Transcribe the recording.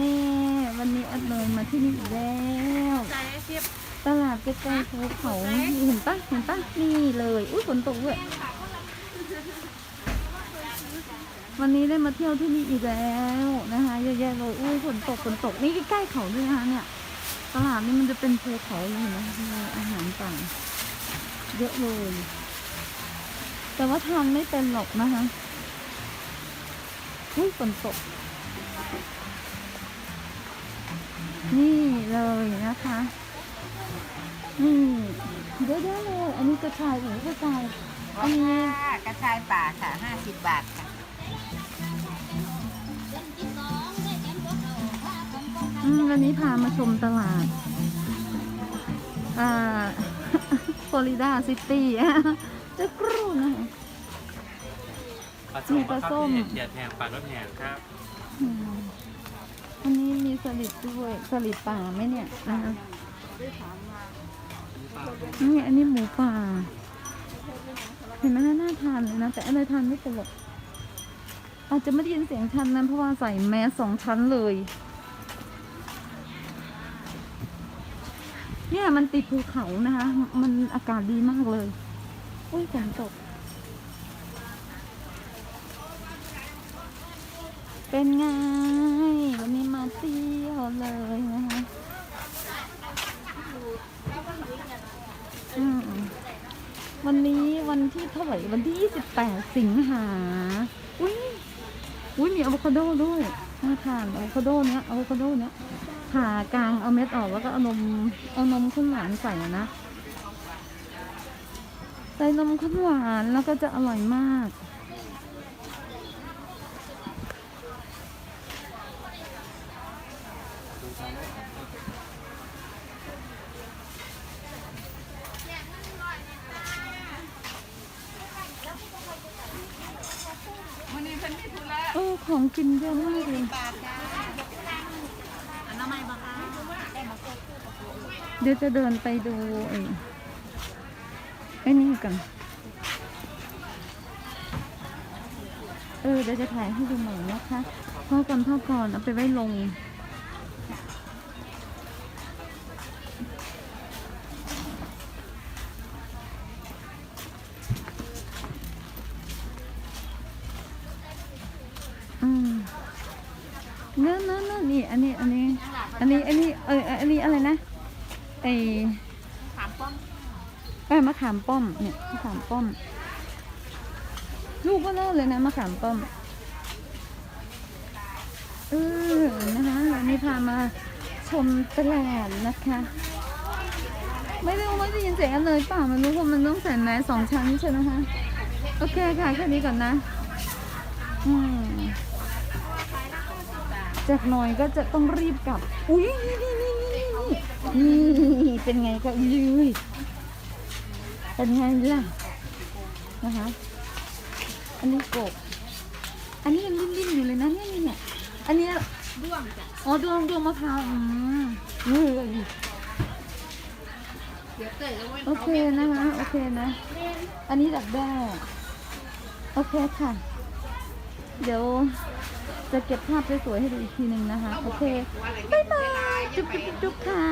นี่วันนี้อัดเลยมาที่นี่อีกแล้วใจเทียบตลาดใกล้ๆภูเขาเห็นปะเห็นปะนี่เลยอุ้ยฝนตกด้วยวันนี้ได้มาเที่ยวที่นี่อีกแล้วนะคะเยอะแยะเลยอุ้ยฝนตกฝนตกนี่ใกล้ๆเขาด้วยนะคะเนี่ยตลาดนี้มันจะเป็นภูเขาเลยนะมีอาหารต่างเยอะเลย แต่ว่าทานไม่เป็นหรอกนะคะอุ้ยฝนตก นี่เลยนะคะ นี่เยอะแยะเลยอันนี้กระชายโอ้โหกระชายอันนี้ค่ะกระชายป่าค่ะห้าสิบบาทค่ะอืมวันนี้พามาชมตลาด อ่าฟลอริดาซิตี้จะกรูนะคะมีปลาส้มเหยียดแหงปลารถแหงครับ อืมอันนี้มีสลิดด้วยสลิดป่าไหมเนี่ยนะคะนี่อันนี้หมูป่า เห็นไหมน่าน่าทานเลยนะแต่อะไรทานไม่เป็นหรอกอาจจะไม่ได้ยินเสียงชันนั้นเพราะว่าใส่แมสสองชั้นเลย เนี่ยมันติดภูเขานะคะ มันอากาศดีมากเลย อุ้ยฝนตก เป็นไง วันนี้มาเที่ยวเลยนะคะอืม วันนี้วันที่เท่าไหร่วันที่ 28 สิงหา อุ้ยอุ้ยมีอะโวคาโดด้วยน่าทานอะโวคาโดเนี้ยอะโวคาโดเนี้ยผ่ากลางเอาเม็ดออกแล้วก็เอานมเอานมข้นหวานใส่นะใส่นมข้นหวานแล้วก็จะอร่อยมาก วันนี้ฉันมีธุระ เออ ของกินเยอะมากเลยบาทจ้าอันน้ำไม่บ้าเดี๋ยวจะเดินไปดูไอ้ไอ้นี่กันเออเดี๋ยวจะถ่ายให้ดูหม่นะคะพ่อก่อนพ่อก่อนเอาไปไว้ลง เนื้อเนื้อเนื้อนี่อันนี้อันนี้ อันนี้อันนี้เอออันนี้อะไรนะไอถามป้อมเอมะขามป้อมเนี่ยมะขามป้อม ลูกก็เลิศเลยนะมะขามป้อมเออนะคะวันนี้พามาชมตลาดนะคะ ไม่รู้ว่าจะยินเสียงกันเลยเปล่าไม่รู้เพรามันต้องใส่แมสสองชั้นใช่ไหมคะ โอเคค่ะ แค่นี้ก่อนนะ อืม จากหน่อยก็จะต้องรีบกลับ อุ้ยนี่นี่นี่นี่นี่นี่เป็นไงก็ยืยเป็นไงล่ะนะคะอันนี้กบ อันนี้ยังริ่นๆอยู่เลยนะเนี่ยเนี่ยอันเนี้ยด้วงจ้ะอ๋อดวงดวงมะพร้าวอืมเฮ้ยเดี๋ยวเตยก็ไม่โอเคนะคะโอเคนะ อันนี้ดักแด้โอเคค่ะ เดี๋ยว จะเก็บภาพสวยๆให้ดูอีกทีหนึ่งนะคะ โอเค บ๊ายบาย จุ๊บจุ๊บจุ๊บค่ะ